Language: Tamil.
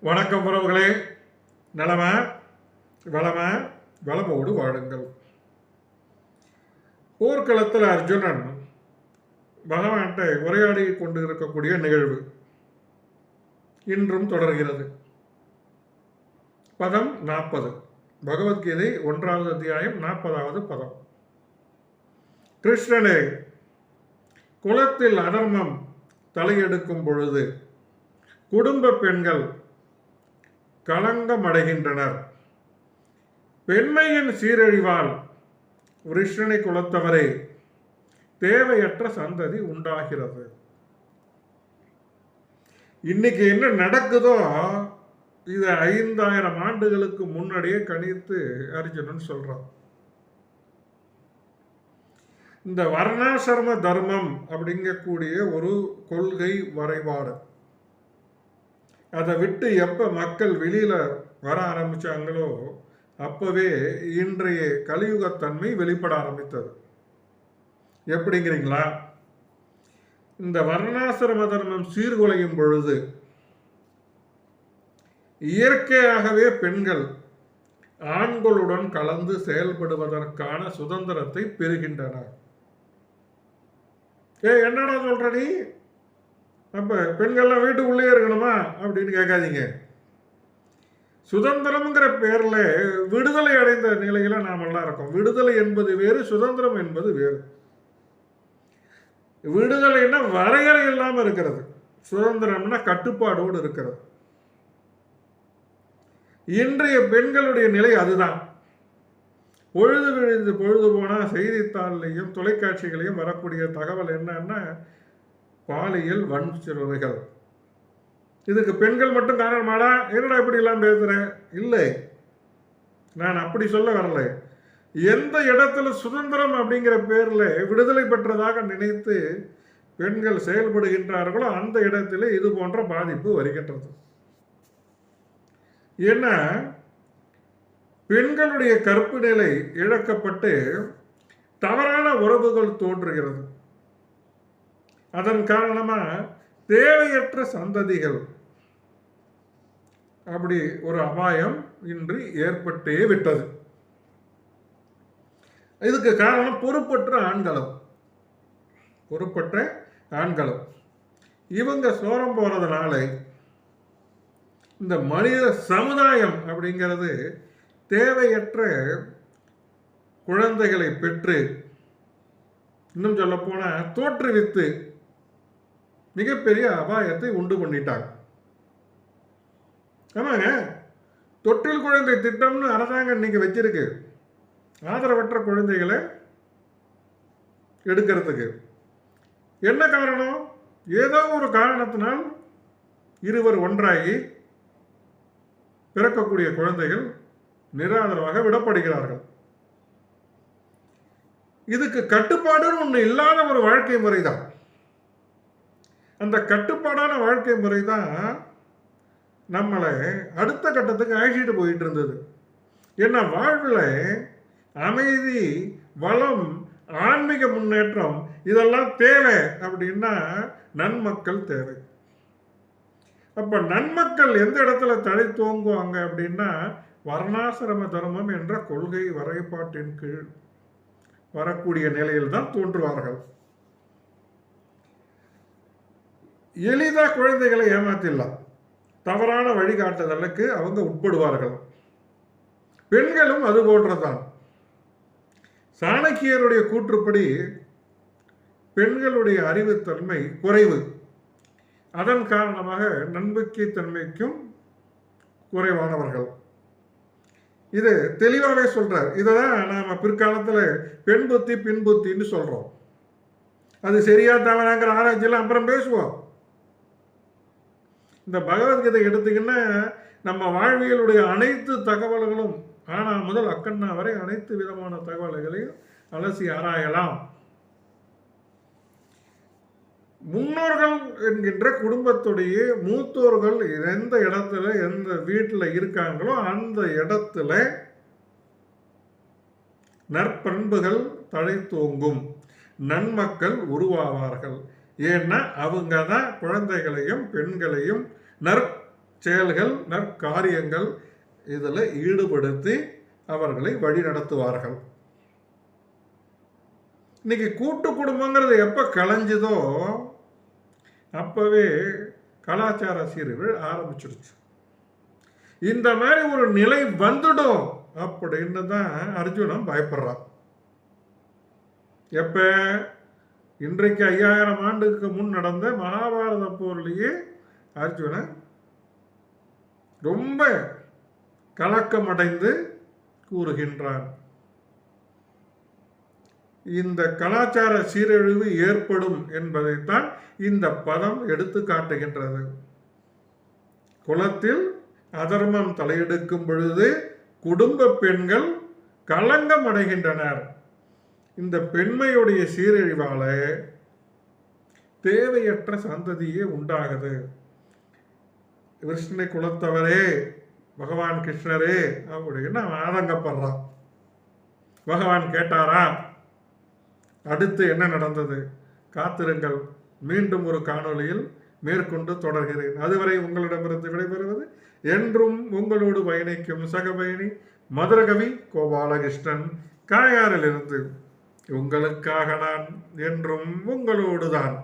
வணக்கம் உறவுகளே. நலம? வளம? வளமோடு வாழுங்கள். போர்க்களத்தில் அர்ஜுனன் பகவான்கிட்ட உரையாடி கொண்டு இருக்கக்கூடிய நிகழ்வு இன்றும் தொடர்கிறது. பதம் நாற்பது. பகவத்கீதை ஒன்றாவது அத்தியாயம் நாற்பதாவது பதம். கிருஷ்ணனே குலத்தில் அதர்மம் தலையெடுக்கும் பொழுது குடும்ப பெண்கள் களங்கமடைகின்றனர். பெண்மையின் சீரழிவால் விருஷ்ணனை குலத்தவரே தேவையற்ற சந்ததி உண்டாகிறது. இன்னைக்கு என்ன நடக்குதோ இதை ஐந்தாயிரம் ஆண்டுகளுக்கு முன்னாடியே கணித்து அர்ஜுனன் சொல்றான். இந்த வர்ணாசிரம தர்மம் அப்படிங்கக்கூடிய ஒரு கொள்கை வரைபாடு. அதை விட்டு எப்போ மக்கள் வெளியில் வர ஆரம்பித்தாங்களோ அப்போவே இன்றைய கலியுகத்தன்மை வெளிப்பட ஆரம்பித்தது. எப்படிங்கிறீங்களா? இந்த வர்ணாசிரம தர்மம் சீர்குலையும் பொழுது இயற்கையாகவே பெண்கள் ஆண்களுடன் கலந்து செயல்படுவதற்கான சுதந்திரத்தை பெறுகின்றனர். ஏ என்னடா சொல்ற நீ? அப்போ பெண்கள்லாம் வீட்டுக்குள்ளேயே இருக்கணுமா அப்படின்னு கேட்காதீங்க. சுதந்திரம்ங்கிற பேரில் விடுதலை அடைந்த நிலையில் நாமெல்லாம் இருக்கோம். விடுதலை என்பது வேறு சுதந்திரம் என்பது வேறு. விடுதலைன்னா வரையறை இல்லாமல் இருக்கிறது. சுதந்திரம்னா கட்டுப்பாடோடு இருக்கிறது. இன்றைய பெண்களுடைய நிலை அதுதான். பொழுது விழுந்து பொழுது போனால் செய்தித்தாள்லையும் தொலைக்காட்சிகளையும் வரக்கூடிய தகவல் என்னன்னா பாலியல் வன்சிறுவைகள் இதுக்கு பெண்கள் மட்டும் காரணமாடா? என்னடா இப்படி எல்லாம் இல்லை. நான் அப்படி சொல்ல வரல. எந்த இடத்துல சுதந்திரம் அப்படிங்கிற பேரில் விடுதலை பெற்றதாக நினைத்து பெண்கள் செயல்படுகின்றார்களோ அந்த இடத்துல இது போன்ற பாதிப்பு வருகின்றது. ஏன்னா பெண்களுடைய கற்பு நிலை இழக்கப்பட்டு தவறான உறவுகள் தோன்றுகிறது. அதன் காரணமாக தேவையற்ற சந்ததிகள். அப்படி ஒரு அபாயம் இன்று ஏற்பட்டே விட்டது. இதுக்கு காரணம் பொறுப்பற்ற ஆண்களும். பொறுப்பற்ற ஆண்களும். இவங்க சோரம் போறதுனால இந்த மனித சமுதாயம் அப்படிங்கிறது தேவையற்ற குழந்தைகளை பெற்று இன்னும் சொல்ல தோற்றுவித்து மிகப்பெரிய அபாயத்தை உண்டு பண்ணிட்டாங்க ஆமாங்க. தொட்டில் குழந்தை திட்டம்னு அரசாங்கம் இன்னைக்கு வச்சிருக்கு. ஆதரவற்ற குழந்தைகளை எடுக்கிறதுக்கு. என்ன காரணம்? ஏதோ ஒரு காரணத்தினால் இருவர் ஒன்றாகி பிறக்கக்கூடிய குழந்தைகள் நிராதரவாக விடப்படுகிறார்கள். இதுக்கு கட்டுப்பாடுன்னு ஒன்று இல்லாத ஒரு வாழ்க்கை முறை தான் அந்த கட்டுப்பாடான வாழ்க்கை முறை தான் நம்மளை அடுத்த கட்டத்துக்கு அழைச்சிட்டு போயிட்டு இருந்தது. ஏன்னா வாழ்வில் அமைதி வளம் ஆன்மீக முன்னேற்றம் இதெல்லாம் தேவை அப்படின்னா நன்மக்கள் தேவை. அப்போ நன்மக்கள் எந்த இடத்துல தலை தோங்குவாங்க அப்படின்னா வர்ணாசிரம தர்மம் என்ற கொள்கை வரைபாட்டின் கீழ் வரக்கூடிய நிலையில் தான் தோன்றுவார்கள். எளிதாக குழந்தைகளை ஏமாற்றிடலாம் தவறான வழிகாட்டுதலுக்கு அவங்க உட்படுவார்கள். பெண்களும் அது போன்றதான் சாணக்கியருடைய கூற்றுப்படி பெண்களுடைய அறிவுத்தன்மை குறைவு. அதன் காரணமாக நம்பிக்கை தன்மைக்கும் குறைவானவர்கள். இது தெளிவாகவே சொல்றார். இதை தான் நாம் பிற்காலத்தில் பெண் புத்தி பின் புத்தின்னு சொல்கிறோம் அது சரியா தவறாங்கிற ஆராய்ச்சியெல்லாம் அப்புறம் பேசுவோம். இந்த பகவத்கீதை எடுத்திங்கன்னா நம்ம வாழ்வியலுடைய அனைத்து தகவல்களும் ஆனால் முதல் அக்கண்ணா வரை அனைத்து விதமான தகவல்களையும் அலசி ஆராயலாம். முன்னோர்கள் என்கின்ற குடும்பத்துடைய மூத்தோர்கள் எந்த இடத்துல எந்த வீட்டில் இருக்காங்களோ அந்த இடத்துல நற்பண்புகள் தழைத்தோங்கும். நன்மக்கள் உருவாவார்கள். ஏன்னா அவங்க தான் குழந்தைகளையும் பெண்களையும் நற்செயல்கள் நற்காரியங்கள் இதில் ஈடுபடுத்தி அவர்களை வழி நடத்துவார்கள். இன்னைக்கு கூட்டு குடும்பங்கிறது எப்போ கலைஞ்சுதோ அப்பவே கலாச்சார சீர்கள் ஆரம்பிச்சிருச்சு. இந்த மாதிரி ஒரு நிலை வந்துடும் அப்படின்னு தான் அர்ஜுனன் பயப்படுறான். எப்போ? இன்றைக்கு ஐயாயிரம் ஆண்டுக்கு முன் நடந்த மகாபாரத போர்லேயே அர்ஜுனன் ரொம்ப கலக்கமடைந்து கூறுகின்றான். இந்த கலாச்சார சீரழிவு ஏற்படும் என்பதைத்தான் இந்த பதம் எடுத்து காட்டுகின்றது. குலத்தில் அதர்மம் தலையெடுக்கும் பொழுது குடும்ப பெண்கள் களங்கம் அடைகின்றனர் இந்த பெண்மையுடைய சீரழிவால தேவையற்ற சந்ததியே உண்டாகுது. கிருஷ்ணனை குலத்தவரே பகவான் கிருஷ்ணரே அப்படின்னு அவன் ஆதங்கப்படுறான். பகவான் கேட்டாரா அடுத்து என்ன நடந்தது? காத்திருங்கள் மீண்டும் ஒரு காணொளியில் மேற்கொண்டு தொடர்கிறேன். அதுவரை உங்களிடமிருந்து விடைபெறுவது என்றும் உங்களோடு பயணிக்கும் சகபயணி மதுரகவி கோபாலகிருஷ்ணன். காயாரிலிருந்து உங்களுக்காக நான் என்றும் உங்களோடுதான்.